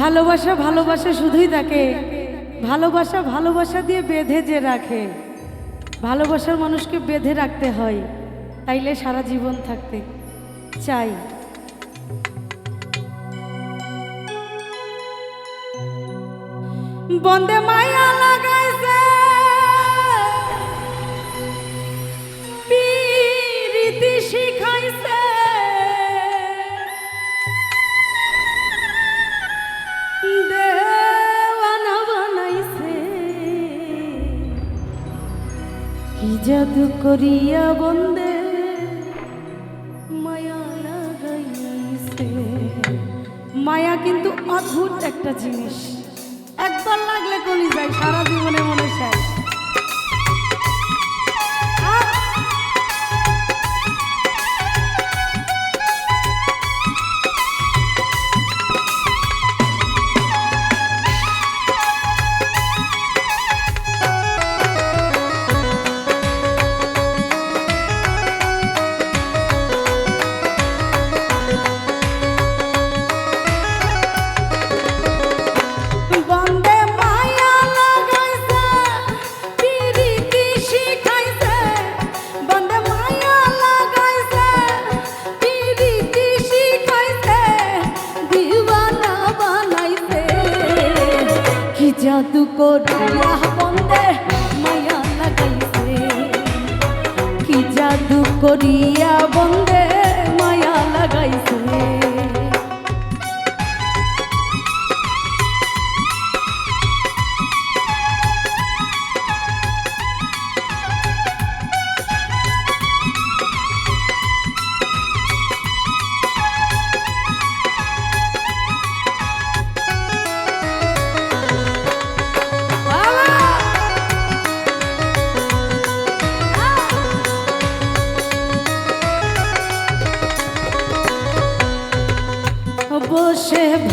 ভালোবাসা ভালোবাসা শুধুই তাকে। ভালোবাসা ভালোবাসা দিয়ে বেঁধে যে রাখে। ভালোবাসার মানুষকে বেঁধে রাখতে হয়, তাইলে সারা জীবন থাকতে চাই। বন্দে মায়া লাগাইছে জাদু করিয়া বন্দে। মায়া লাগাইছে। মায়া কিন্তু অদ্ভুত একটা জিনিস। একবার লাগলে কলি যায় সারা জীবনে মনে চাই। করিয়া বন্দে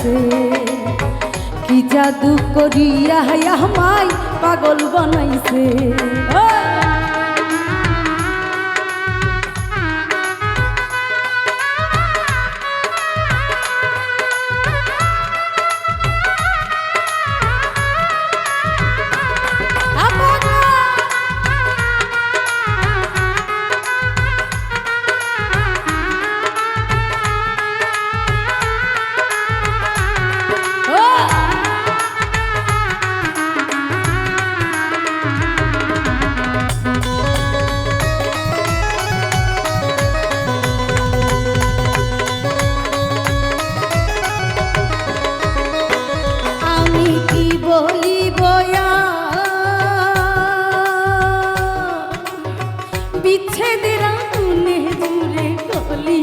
লাগাইছে কি জাদু করিয়া আমায় পাগল বানাইছে।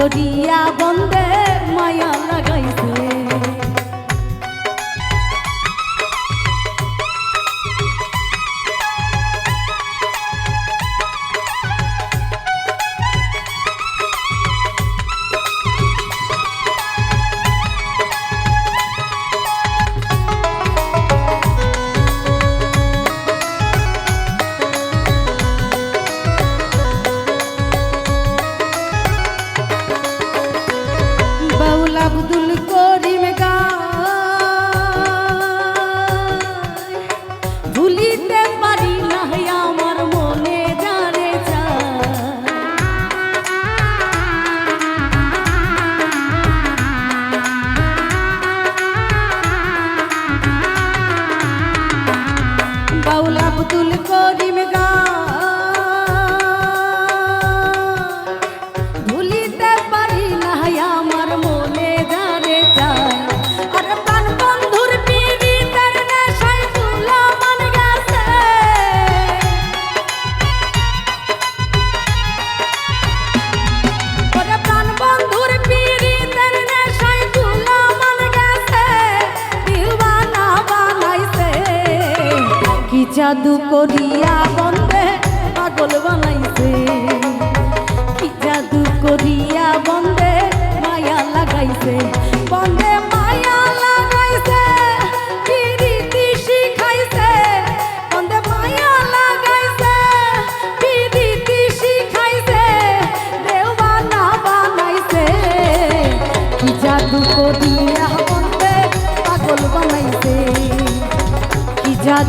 করিয়া বন্দে জাদু করিয়া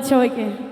ধন্যবাদ সবাইকে